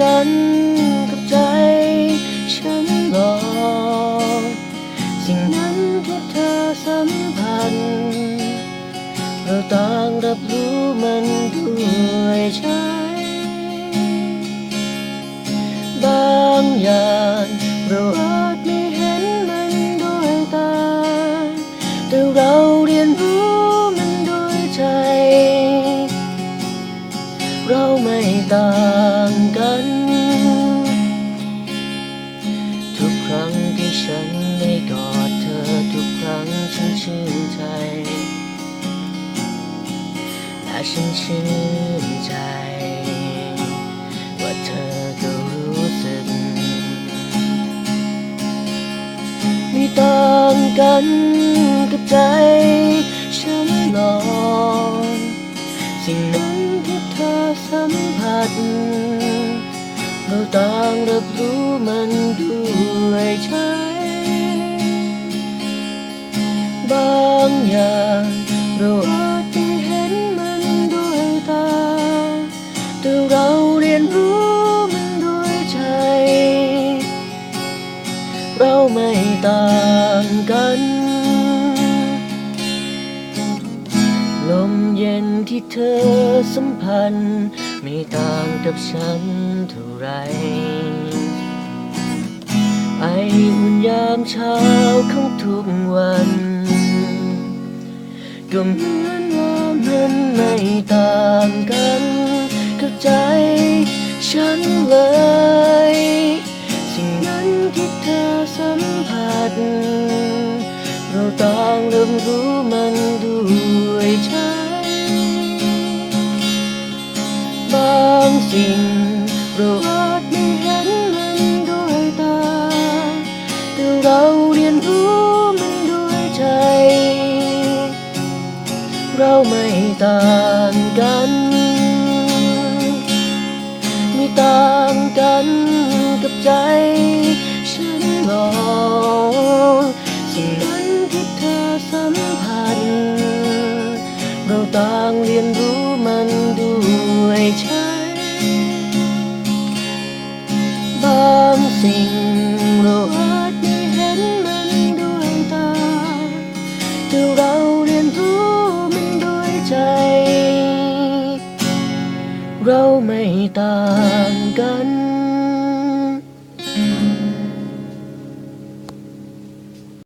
กันกับใจฉันหลองสิ่งนั้นที่เธอสัมพันธ์เราต่างรับรู้มันด้วยใจบางอย่างเรา ฉันชื่นใจ ว่าเธอก็รู้สึก ไม่ต่างกันกับใจ ฉันหลองสิ่งนั้นที่เธอสัมผัส เราต่างรับรู้มันด้วยใจบางอย่างเร แต่เราเรียนรู้มันด้วยใจ เราไม่ต่างกัน ลมเย็นที่เธอสัมพันธ์ไม่ต่างกับฉันเท่าไร ไออุ่นยามเช้าของทุกวัน ก็เหมือนว่ามันไม่ต่าง ใจ ฉันเลย สิ่งนั้นที่เธอสัมผัส เราต่างเริ่มรู้มันด้วยใจ บางสิ่งเราอาจไม่เห็นมันด้วยตา แต่เราเรียนรู้มันด้วยใจ เราไม่ต่างกัน ต่างกันกับใจ ฉันลองสิ่งนั้นที่เธอสัมผัสเราต่างเรียนรู้มันด้วยใจบางสิ่งเราอาจไม่เห็นมันด้วยตาแต่เรา เราไม่ต่างกัน